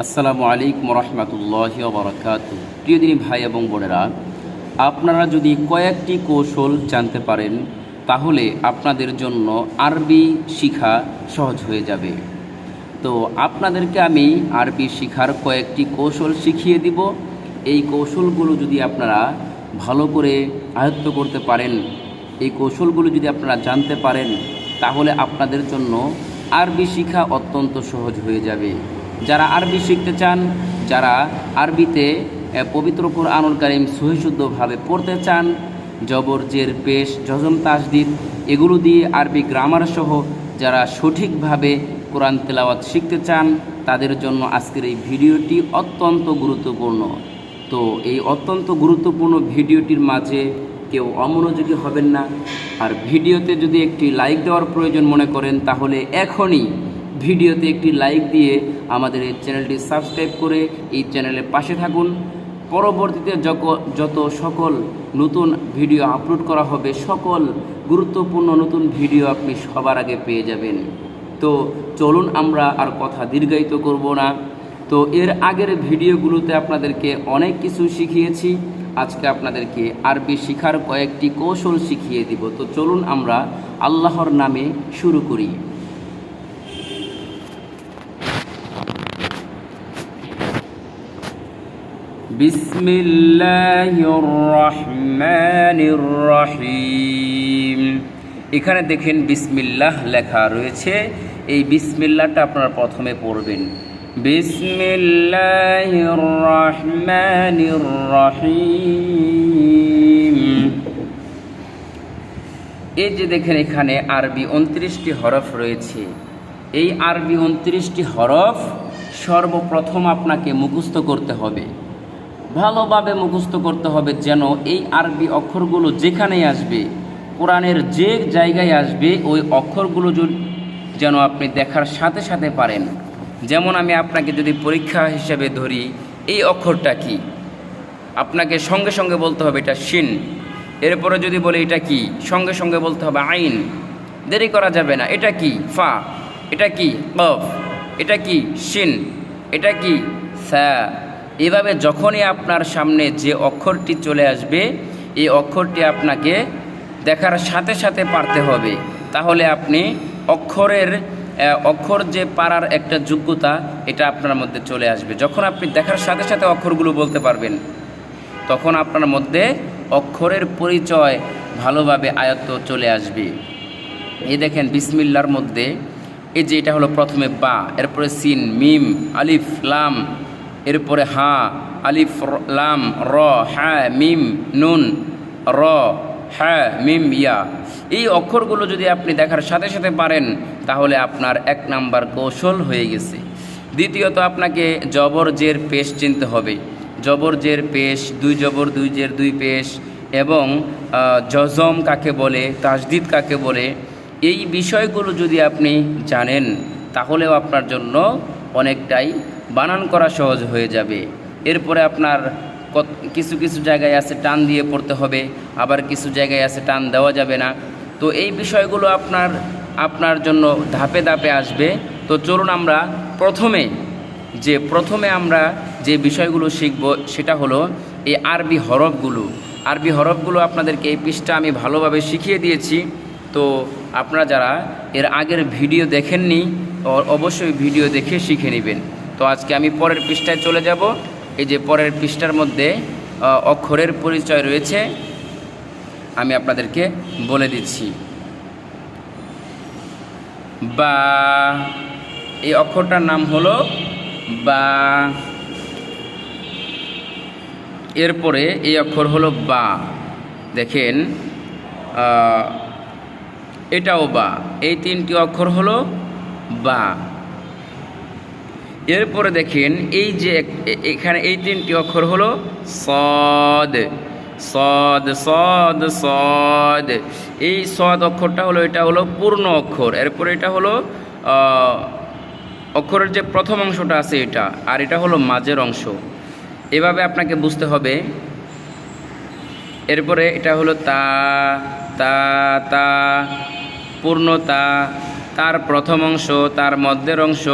আসসালামু আলাইকুম রহমতুল্লাহ বরকাত প্রিয় দিনী ভাই এবং বোনেরা, আপনারা যদি কয়েকটি কৌশল জানতে পারেন, তাহলে আপনাদের জন্য আরবি শিখা সহজ হয়ে যাবে। তো আপনাদেরকে আমি আরবি শিখার কয়েকটি কৌশল শিখিয়ে দিব। এই কৌশলগুলো যদি আপনারা ভালো করে আয়ত্ত করতে পারেন, এই কৌশলগুলো যদি আপনারা জানতে পারেন, তাহলে আপনাদের জন্য আরবি শিখা অত্যন্ত সহজ হয়ে যাবে। যারা আরবি শিখতে চান, যারা আরবিতে পবিত্র কোরআনুল কারিম সহিশুদ্ধভাবে পড়তে চান, জবর, জের, পেশ, জজম, তাসদিদ, এগুলো দিয়ে আরবি গ্রামার সহ যারা সঠিকভাবে কোরআন তেলাওয়াত শিখতে চান, তাদের জন্য আজকের এই ভিডিওটি অত্যন্ত গুরুত্বপূর্ণ। তো এই অত্যন্ত গুরুত্বপূর্ণ ভিডিওটির মাঝে কেউ অমনোযোগী হবেন না। আর ভিডিওতে যদি একটি লাইক দেওয়ার প্রয়োজন মনে করেন, তাহলে এখনই ভিডিওতে একটি লাইক দিয়ে আমাদের এই চ্যানেলটি সাবস্ক্রাইব করে এই চ্যানেলের পাশে থাকুন। পরবর্তীতে যত সকল নতুন ভিডিও আপলোড করা হবে, সকল গুরুত্বপূর্ণ নতুন ভিডিও আপনি সবার আগে পেয়ে যাবেন। তো চলুন আমরা আর কথা দীর্ঘায়িত করব না। তো এর আগের ভিডিওগুলোতে আপনাদেরকে অনেক কিছু শিখিয়েছি। আজকে আপনাদেরকে আরবি শিখার কয়েকটি কৌশল শিখিয়ে দিব। তো চলুন আমরা আল্লাহর নামে শুরু করি। বিসমিল্লাহির রহমানির রহিম এখানে দেখেন বিসমিল্লাহ লেখা রয়েছে। এই বিসমিল্লাহটা আপনারা প্রথমে পড়বেন। বিসমিল্লাহির রহমানির রহিম এই যে দেখেন এখানে আরবি উনত্রিশটি হরফ রয়েছে। এই আরবি উনত্রিশটি হরফ সর্বপ্রথম আপনাকে মুখস্থ করতে হবে। ভালোভাবে মুখস্থ করতে হবে যেন এই আরবি অক্ষরগুলো যেখানেই আসবে, কোরআনের যে জায়গায় আসবে, ওই অক্ষরগুলো যেন আপনি দেখার সাথে সাথে পারেন। যেমন আমি আপনাকে যদি পরীক্ষা হিসেবে ধরি, এই অক্ষরটা কি? আপনাকে সঙ্গে সঙ্গে বলতে হবে এটা শিন। এরপরে যদি বলি এটা কি? সঙ্গে সঙ্গে বলতে হবে আইন। দেরি করা যাবে না। এটা কি? ফা। এটা কি? কফ এটা কি? শিন। এটা কি? স্যা এভাবে যখনই আপনার সামনে যে অক্ষরটি চলে আসবে, এই অক্ষরটি আপনাকে দেখার সাথে সাথে পারতে হবে। তাহলে আপনি অক্ষরের অক্ষর যে পারার একটা যোগ্যতা, এটা আপনার মধ্যে চলে আসবে। যখন আপনি দেখার সাথে সাথে অক্ষরগুলো বলতে পারবেন, তখন আপনার মধ্যে অক্ষরের পরিচয় ভালোভাবে আয়ত্ত চলে আসবে। এই দেখেন, বিসমিল্লার মধ্যে, এই যে এটা হলো প্রথমে বা, এরপরে সিন, মিম, আলিফ, লাম এরপরে হা, আলিফ, লাম, র হ্যাঁ মিম, নুন, র হ্যাঁ মিম, ইয়া। এই অক্ষরগুলো যদি আপনি দেখার সাথে সাথে পারেন, তাহলে আপনার এক নাম্বার কৌশল হয়ে গেছে। দ্বিতীয়ত আপনাকে জবর, জের, পেশ চিনতে হবে। জবর, জের, পেশ, দুই জবর, দুই জের, দুই পেশ এবং জজম কাকে বলে, তাজদিদ কাকে বলে, এই বিষয়গুলো যদি আপনি জানেন, তাহলেও আপনার জন্য অনেকটাই বানান করা সহজ হয়ে যাবে। এরপরে আপনার কিছু কিছু জায়গায় আছে টান দিয়ে পড়তে হবে, আবার কিছু জায়গায় আছে টান দেওয়া যাবে না। তো এই বিষয়গুলো আপনার আপনার জন্য ধাপে ধাপে আসবে। তো চলুন আমরা প্রথমে, যে প্রথমে আমরা যে বিষয়গুলো শিখব সেটা হলো এই আরবি হরফগুলো। আরবি হরফগুলো আপনাদেরকে এই পৃষ্ঠা আমি ভালোভাবে শিখিয়ে দিয়েছি। তো আপনারা যারা এর আগের ভিডিও দেখেননি অবশ্যই ভিডিও দেখে শিখে নেবেন। তো আজকে আমি পরের পৃষ্ঠায় চলে যাব। এই যে পরের পৃষ্ঠার মধ্যে অক্ষরের পরিচয় রয়েছে, আমি আপনাদেরকে বলে দিচ্ছি। বা, এই অক্ষরটার নাম হলো বা। এরপরে এই অক্ষর হলো বা। দেখেন এটাও বা। এই তিনটি অক্ষর হলো বা এরপরে দেখেন, এই যে এখানে এই তিনটি অক্ষর হলো সদ। সদ সদ সদ। এই সদ অক্ষরটা হলো, এটা হলো পূর্ণ অক্ষর। এরপরে এটা হলো অক্ষরের যে প্রথম অংশটা আছে এটা, আর এটা হলো মাঝের অংশ। এভাবে আপনাকে বুঝতে হবে। এরপরে এটা হলো তা তা তা পূর্ণতা তার প্রথম অংশ, তার মধ্যের অংশ,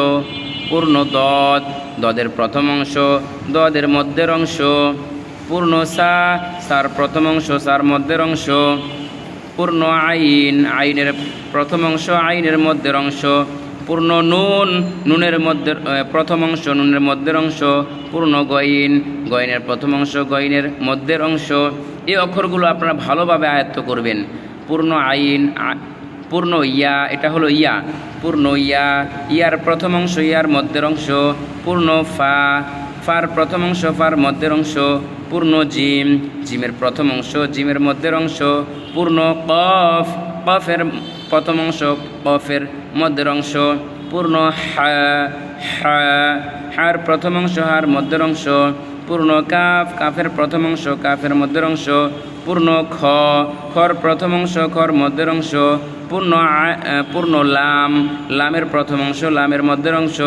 পূর্ণ দদ, দদের প্রথম অংশ, দদের মধ্যের অংশ, পূর্ণ সা, সার প্রথম অংশ, সার মধ্যের অংশ, পূর্ণ আইন, আইনের প্রথম অংশ, আইনের মধ্যের অংশ, পূর্ণ নুন, নুনের মধ্যে প্রথম অংশ, নুনের মধ্যের অংশ, পূর্ণ গইন, গইনের প্রথম অংশ, গইনের মধ্যের অংশ, এই অক্ষরগুলো আপনারা ভালোভাবে আয়ত্ত করবেন। পূর্ণ আইন পূর্ণ ইয়া, এটা হলো ইয়া। পূর্ণ ইয়া, ইয়ার প্রথম অংশ, ইয়ার মধ্যের অংশ। পূর্ণ ফা, ফার প্রথম অংশ, ফার মধ্যের অংশ। পূর্ণ জিম, জিমের প্রথম অংশ, জিমের মধ্যের অংশ। পূর্ণ কফ, কফের প্রথম অংশ, কফের মধ্যের অংশ। পূর্ণ হার প্রথম অংশ, হার মধ্যের অংশ। পূর্ণ কাফ, কাফের প্রথম অংশ, কাফের মধ্যের অংশ। পূর্ণ খ, খর প্রথম অংশ, খর মধ্যের অংশ। পূর্ণ পূর্ণ লাম। লামের প্রথম অংশ, লামের মধ্যের অংশ।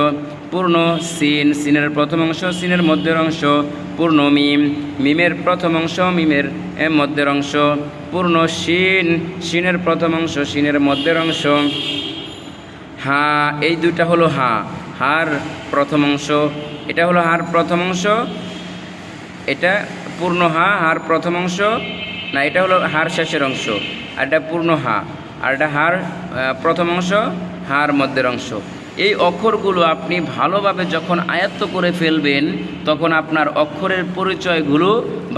পূর্ণ সিন, সিনের প্রথম অংশ, সিনের মধ্যের অংশ। পূর্ণ মিম, মিমের প্রথম অংশ, মিমের মধ্যের অংশ। পূর্ণ শিন শিনের প্রথম অংশ শিনের মধ্যের অংশ। হা, এই দুইটা হলো হা। হার প্রথম অংশ, এটা হলো হার প্রথম অংশ। এটা পূর্ণ হা, হার প্রথম অংশ। না, এটা হলো হার শেষের অংশ। আর এটা পূর্ণ হা। আর এটা হার প্রথম অংশ হার মধ্যের অংশ। এই অক্ষরগুলো আপনি ভালোভাবে যখন আয়ত্ত করে ফেলবেন, তখন আপনার অক্ষরের পরিচয়গুলো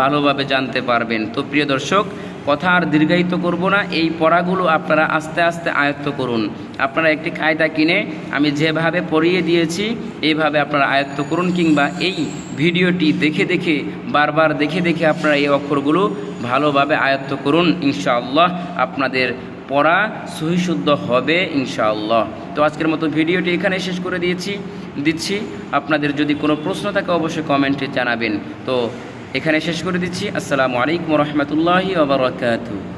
ভালোভাবে জানতে পারবেন। তো প্রিয় দর্শক, কথা আর দীর্ঘায়িত করব না, এই পড়াগুলো আপনারা আস্তে আস্তে আয়ত্ত করুন। আপনারা একটি কায়দা কিনে আমি যেভাবে পড়িয়ে দিয়েছি, এইভাবে আপনারা আয়ত্ত করুন, কিংবা এই ভিডিওটি দেখে দেখে, বারবার দেখে দেখে আপনারা এই অক্ষরগুলো ভালোভাবে আয়ত্ত করুন, ইনশাআল্লাহ আপনাদের পড়া সহিশুদ্ধ হবে, ইনশাআল্লাহ। তো আজকের মতো ভিডিওটি এখানে শেষ করে দিয়েছি। দিচ্ছি। আপনাদের যদি কোনো প্রশ্ন থাকে, অবশ্যই কমেন্টে জানাবেন। তো এখানে শেষ করে দিচ্ছি। আসসালামু আলাইকুম রহমতুল্লাহি ওবরাকাতু